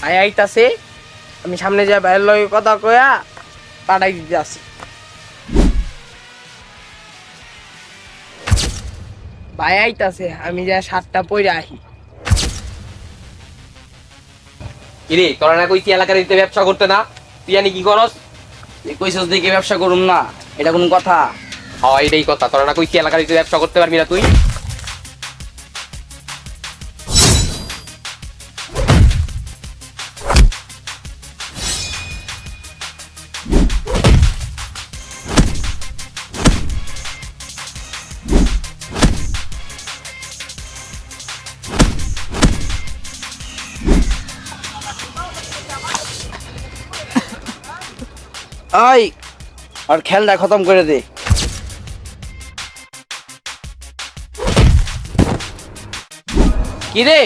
ভাই আইতাছে আমি সামনে যা ভাইয়ের লগে কথা কয়া পাঠাই দিতে আসি। ভাই আইতাছে আমি যা সাতটা পইরা আহি। কিরে তোরা না কইছি এলাকার দিতে ব্যবসা করতে না? তুই জানি কি করস? তুই কইছস দেখে ব্যবসা করুম না এটা কোন কথা? হ্যাঁ এটাই কথা। তোরা না কইছি এলাকার দিতে ব্যবসা করতে পারবি না তুই? আই আর খেলটা খতম করে দে। কি রে?